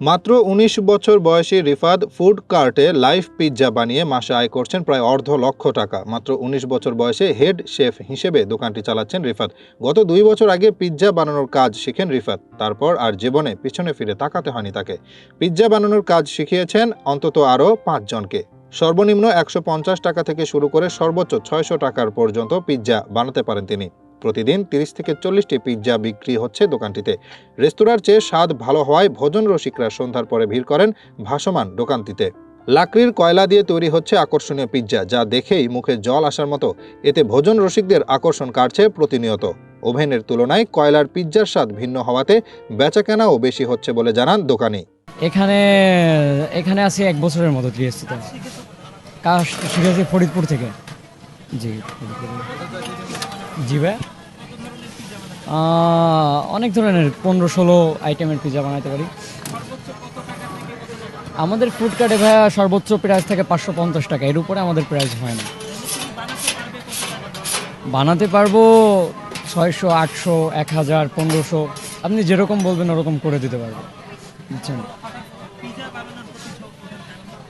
মাত্র ১৯ বছর বয়সী রিফাত ফুড কার্টে লাইভ পিৎজা বানিয়ে মাসে আয় করছেন প্রায় অর্ধ লক্ষ টাকা। মাত্র ১৯ বছর বয়সে হেড শেফ হিসেবে দোকানটি চালাচ্ছেন রিফাত গত দুই বছর আগে পিৎজা বানানোর কাজ শিখেন রিফাত তারপর আর জীবনে পিছনে ফিরে তাকাতে হয়নি তাকে। পিৎজা বানানোর কাজ শিখিয়েছেন অন্তত আরও পাঁচজনকে সর্বনিম্ন একশো পঞ্চাশ টাকা থেকে শুরু করে সর্বোচ্চ ছয়শো টাকার পর্যন্ত পিৎজা বানাতে পারেন তিনি। প্রতিদিন তিরিশ থেকে চল্লিশটি পিৎজা বিক্রি হচ্ছে দোকানটিতে। রেস্তোরাঁর চেয়ে স্বাদ ভালো হওয়ায় ভোজন রসিকরা সন্ধ্যার পরে ভিড় করেন ভাসমান দোকানটিতে। লাকড়ির কয়লা দিয়ে তৈরি হচ্ছে আকর্ষণীয় পিৎজা, যা দেখেই মুখে জল আসার মতো। এতে ভোজন রসিকদের আকর্ষণ কাটছে প্রতিনিয়ত। ওভেনের তুলনায় কয়লার পিৎজার স্বাদ ভিন্ন হওয়াতে বেচাকেনাও বেশি হচ্ছে বলে জানান দোকানি। এখানে এখানে আছি এক বছরের মতো ফরিদপুর থেকে। জি। জি অনেক ধরনের পনেরো ষোলো আইটেমের পিজা বানাতে পারি। আমাদের ফুড কার্টে ভাইয়া সর্বোচ্চ প্রাইস থাকে পাঁচশো পঞ্চাশ টাকা। এর উপরে আমাদের প্রাইস হয় না। বানাতে পারব ছয়শো, আটশো, এক হাজার, পনেরোশো। আপনি যেরকম বলবেন ওরকম করে দিতে পারব। বুঝছেন?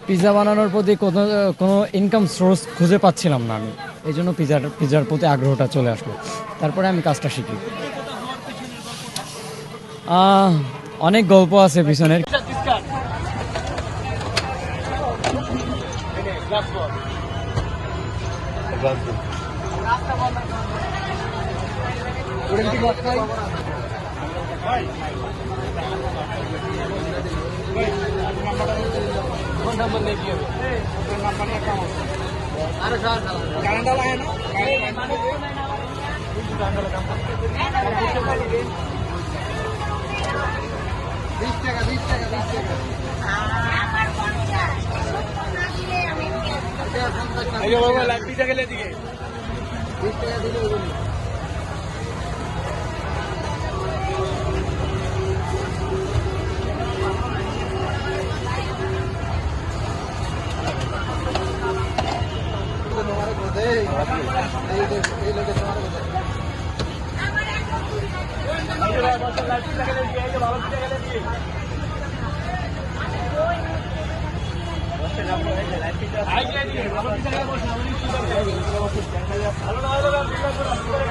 পিৎজা বানানোর প্রতি কোনো কোনো ইনকাম সোর্স খুঁজে পাচ্ছিলাম না আমি। এই জন্য পিজার পিজার প্রতি আগ্রহটা চলে আসলো তারপরে আমি কাজটা শিখি অনেক গল্প আছে পিছনের নাম্বার কি হবে নাম্বার নিয়ে কেমন कैंडल है ना बीस टाका बीस टाका बीस टाका লাগবে দিকে বিশ টাকা দিলে ভালো না ভালো